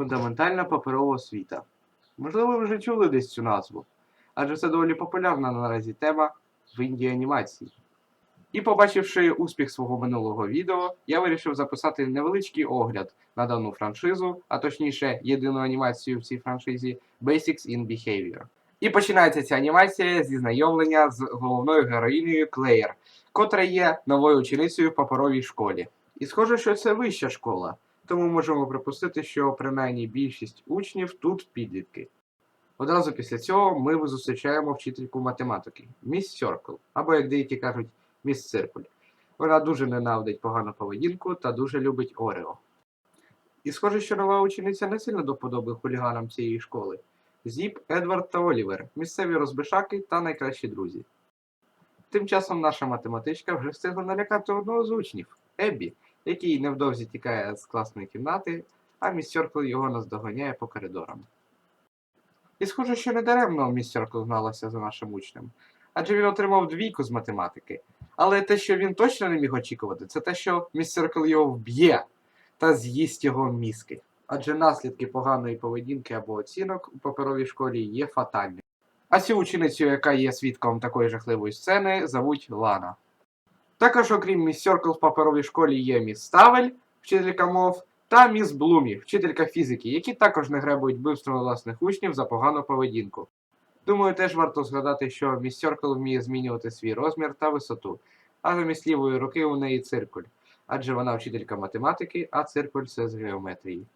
Фундаментальна паперова освіта. Можливо, ви вже чули десь цю назву, адже це доволі популярна наразі тема в Індії анімації. І побачивши успіх свого минулого відео, я вирішив записати невеличкий огляд на дану франшизу, а точніше єдину анімацію в цій франшизі Basics in Behavior. І починається ця анімація зі знайомлення з головною героїнею Клеєр, котра є новою ученицею в паперовій школі. І схоже, що це вища школа, тому можемо припустити, що принаймні більшість учнів тут підлітки. Одразу після цього ми зустрічаємо вчительку математики, міс Сьоркл, або, як деякі кажуть, міс Циркуль. Вона дуже ненавидить погану поведінку та дуже любить Орео. І схоже, що нова учениця не сильно до вподоби хуліганам цієї школи. Зіп, Едвард та Олівер, місцеві розбишаки та найкращі друзі. Тим часом наша математичка вже встигла налякати одного з учнів Еббі, який невдовзі тікає з класної кімнати, а міс Сьоркл його наздоганяє по коридорам. І схоже, що не даремно міс Сьоркл гналася за нашим учнем, адже він отримав двійку з математики. Але те, що він точно не міг очікувати, це те, що міс Сьоркл його вб'є та з'їсть його мізки. Адже наслідки поганої поведінки або оцінок у паперовій школі є фатальними. А цю ученицю, яка є свідком такої жахливої сцени, зовуть Лана. Також, окрім міс Сьоркл в паперовій школі є міс Ставель, вчителька мов, та міс Блумі, вчителька фізики, які також не гребують вбивством власних учнів за погану поведінку. Думаю, теж варто згадати, що міс Сьоркл вміє змінювати свій розмір та висоту, а замість лівої руки у неї циркуль, адже вона вчителька математики, а циркуль це з геометрії.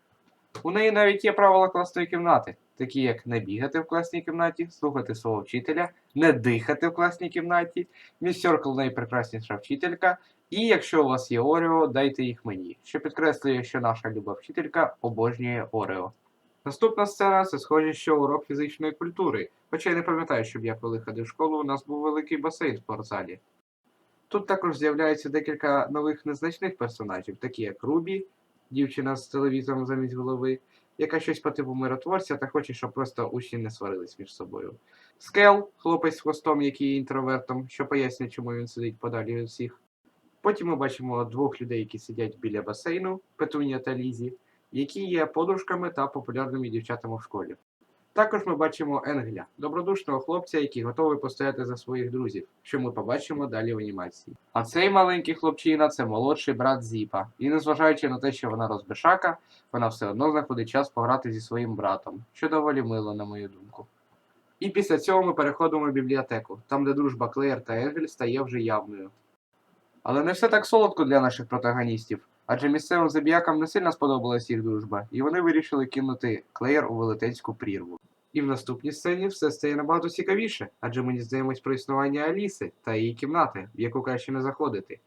У неї навіть є правила класної кімнати, такі як не бігати в класній кімнаті, слухати свого вчителя, не дихати в класній кімнаті, міс Сьоркл найпрекрасніша вчителька, і якщо у вас є Орео, дайте їх мені, що підкреслює, що наша люба вчителька обожнює Орео. Наступна сцена це схоже, що урок фізичної культури, хоча я не пам'ятаю, щоб я коли ходив в школу, у нас був великий басейн в спортзалі. Тут також з'являється декілька нових незначних персонажів, такі як Рубі, дівчина з телевізором замість голови, яка щось по типу миротворця та хоче, щоб просто учні не сварились між собою. Скел, хлопець з хвостом, який є інтровертом, що пояснює, чому він сидить подалі від всіх. Потім ми бачимо двох людей, які сидять біля басейну, Петунія та Лізі, які є подружками та популярними дівчатами в школі. Також ми бачимо Енгеля, добродушного хлопця, який готовий постояти за своїх друзів, що ми побачимо далі в анімації. А цей маленький хлопчина це молодший брат Зіпа. І незважаючи на те, що вона розбишака, вона все одно знаходить час пограти зі своїм братом, що доволі мило, на мою думку. І після цього ми переходимо в бібліотеку, там де дружба Клеєр та Енгель стає вже явною. Але не все так солодко для наших протагоністів, адже місцевим забіякам не сильно сподобалась їх дружба, і вони вирішили кинути Клеєр у велетенську прірву. І в наступній сцені все стає набагато цікавіше, адже ми дізнаємось про існування Аліси та її кімнати, в яку краще не заходити.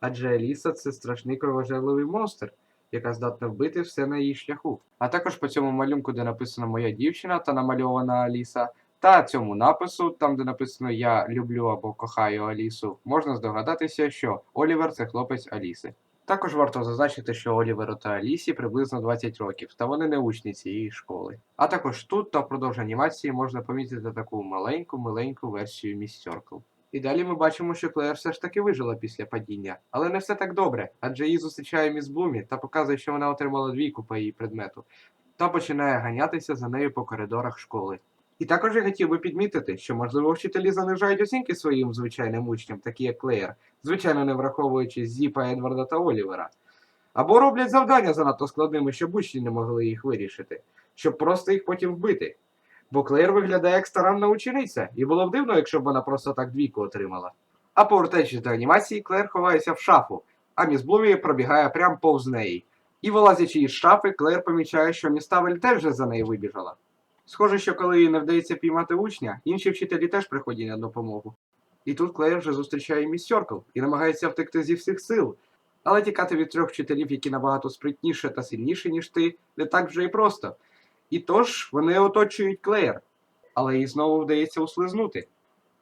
Адже Аліса це страшний кровожерливий монстр, яка здатна вбити все на її шляху. А також по цьому малюнку, де написано Моя дівчина та намальована Аліса, та цьому напису, там де написано Я люблю або кохаю Алісу, можна здогадатися, що Олівер це хлопець Аліси. Також варто зазначити, що Оліверу та Алісі приблизно 20 років, та вони не учні цієї школи. А також тут та впродовж анімації можна помітити таку маленьку-миленьку версію Міс Сьоркл. І далі ми бачимо, що Клеєр все ж таки вижила після падіння, але не все так добре, адже її зустрічає міс Блумі та показує, що вона отримала двійку по її предмету, та починає ганятися за нею по коридорах школи. І також я хотів би підмітити, що можливо вчителі занижають оцінки своїм звичайним учням, такі як Клеєр, звичайно не враховуючи Зіпа, Едварда та Олівера. Або роблять завдання занадто складними, щоб учні не могли їх вирішити, щоб просто їх потім вбити. Бо Клеєр виглядає як старанна учениця, і було б дивно, якщо б вона просто так двійку отримала. А повертаючись до анімації, Клеєр ховається в шафу, а міс Блумі пробігає прямо повз неї. І вилазячи із шафи, Клеєр помічає, що міс Тавель теж за нею вибіжала. Схоже, що коли їй не вдається піймати учня, інші вчителі теж приходять на допомогу. І тут Клеєр вже зустрічає міс Сьоркл і намагається втекти зі всіх сил. Але тікати від трьох вчителів, які набагато спритніше та сильніше, ніж ти, не так вже і просто. І тож вони оточують Клеєр, але їй знову вдається услизнути.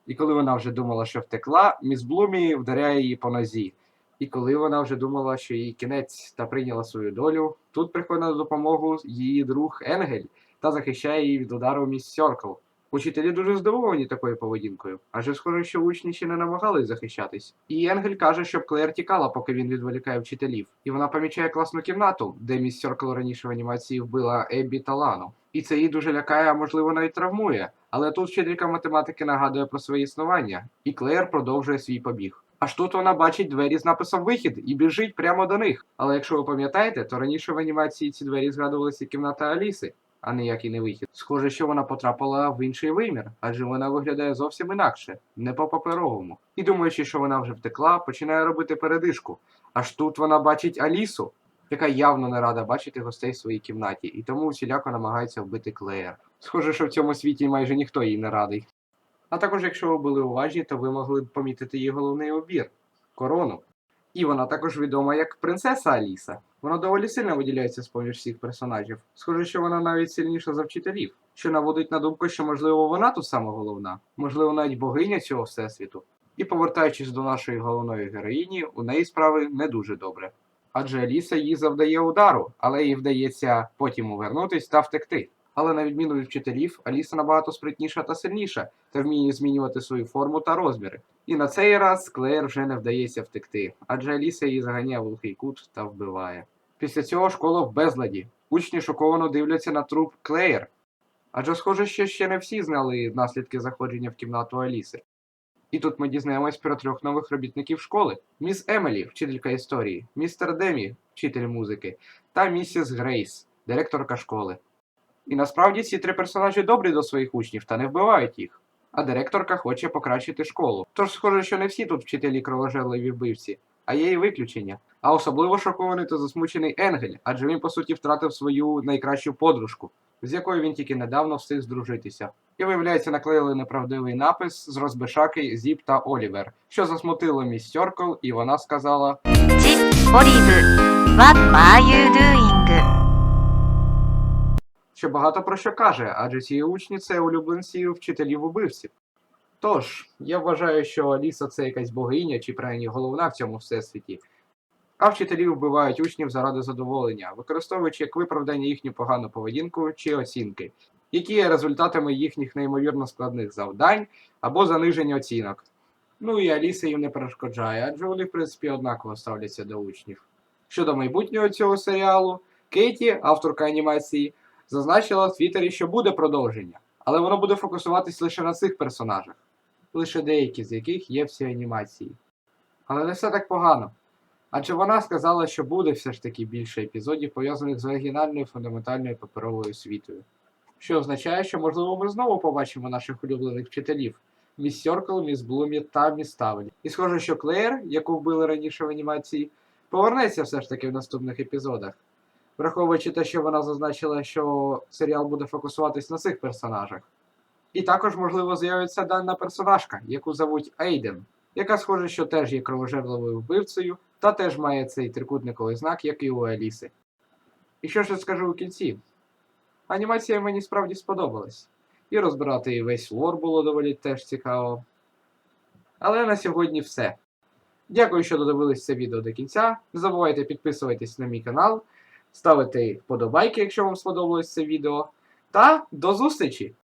І коли вона вже думала, що втекла, міс Блумі вдаряє її по нозі. І коли вона вже думала, що її кінець та прийняла свою долю, тут приходить на допомогу її друг Енгель та захищає її від удару міс Сьоркл. Учителі дуже здивовані такою поведінкою, адже схоже, що учні ще не намагались захищатись. І Енгель каже, щоб Клеєр тікала, поки він відволікає вчителів. І вона помічає класну кімнату, де міс Сьоркл раніше в анімації вбила Еббі та Лану. І це її дуже лякає, а можливо навіть травмує. Але тут вчителька математики нагадує про своє існування, і Клеєр продовжує свій побіг. Аж тут вона бачить двері з написом вихід і біжить прямо до них. Але якщо ви пам'ятаєте, то раніше в анімації ці двері згадувалися кімната Аліси, а ніякий не вихід. Схоже, що вона потрапила в інший вимір, адже вона виглядає зовсім інакше, не по паперовому. І думаючи, що вона вже втекла, починає робити передишку. Аж тут вона бачить Алісу, яка явно не рада бачити гостей в своїй кімнаті, і тому усіляко намагається вбити Клеєр. Схоже, що в цьому світі майже ніхто їй не радий. А також, якщо ви були уважні, то ви могли б помітити її головний обір корону. І вона також відома як принцеса Аліса. Вона доволі сильно виділяється з поміж всіх персонажів. Схоже, що вона навіть сильніша за вчителів, що наводить на думку, що можливо вона тут саме головна, можливо, навіть богиня цього всесвіту. І повертаючись до нашої головної героїні, у неї справи не дуже добре. Адже Аліса їй завдає удару, але їй вдається потім увернутись та втекти. Але на відміну від вчителів, Аліса набагато спритніша та сильніша та вміє змінювати свою форму та розміри. І на цей раз Клеєр вже не вдається втекти, адже Аліса її заганяє в глухий кут та вбиває. Після цього школа в безладі. Учні шоковано дивляться на труп Клеєр. Адже схоже, що ще не всі знали наслідки заходження в кімнату Аліси. І тут ми дізнаємось про трьох нових робітників школи: міс Емелі, вчителька історії, містер Демі, вчитель музики, та місіс Грейс, директорка школи. І насправді ці три персонажі добрі до своїх учнів та не вбивають їх. А директорка хоче покращити школу. Тож схоже, що не всі тут вчителі кровожерливі вбивці, а є і виключення. А особливо шокований та засмучений Енгель, адже він по суті втратив свою найкращу подружку, з якою він тільки недавно встиг здружитися. І виявляється, наклеїли неправдивий напис з розбишаки Зіп та Олівер, що засмутило міс Сьоркл, і вона сказала: Chip, Olive, what are you doing? Що багато про що каже, адже ці учні це улюбленці вчителів убивців. Тож, я вважаю, що Аліса це якась богиня чи принаймні головна в цьому всесвіті. А вчителі вбивають учнів заради задоволення, використовуючи як виправдання їхню погану поведінку чи оцінки, які є результатами їхніх неймовірно складних завдань або заниження оцінок. Ну і Аліса їм не перешкоджає, адже вони, в принципі, однаково ставляться до учнів. Щодо майбутнього цього серіалу, Кейті, авторка анімації, зазначила в Твіттері, що буде продовження, але воно буде фокусуватись лише на цих персонажах, лише деякі з яких є в цій анімації. Але не все так погано. Адже вона сказала, що буде все ж таки більше епізодів, пов'язаних з оригінальною фундаментальною паперовою освітою. Що означає, що можливо ми знову побачимо наших улюблених вчителів міс Сьоркл, міс Блумі та міс Тавелі. І схоже, що Клеєр, яку вбили раніше в анімації, повернеться все ж таки в наступних епізодах. Враховуючи те, що вона зазначила, що серіал буде фокусуватись на цих персонажах. І також, можливо, з'явиться дана персонажка, яку зовуть Ейден, яка, схоже, що теж є кровожерливою вбивцею, та теж має цей трикутниковий знак, як і у Аліси. І що ж я скажу у кінці? Анімація мені справді сподобалась. І розбирати весь лор було доволі теж цікаво. Але на сьогодні все. Дякую, що додивились це відео до кінця. Не забувайте підписуватись на мій канал, ставити вподобайки, якщо вам сподобалось це відео. Та до зустрічі!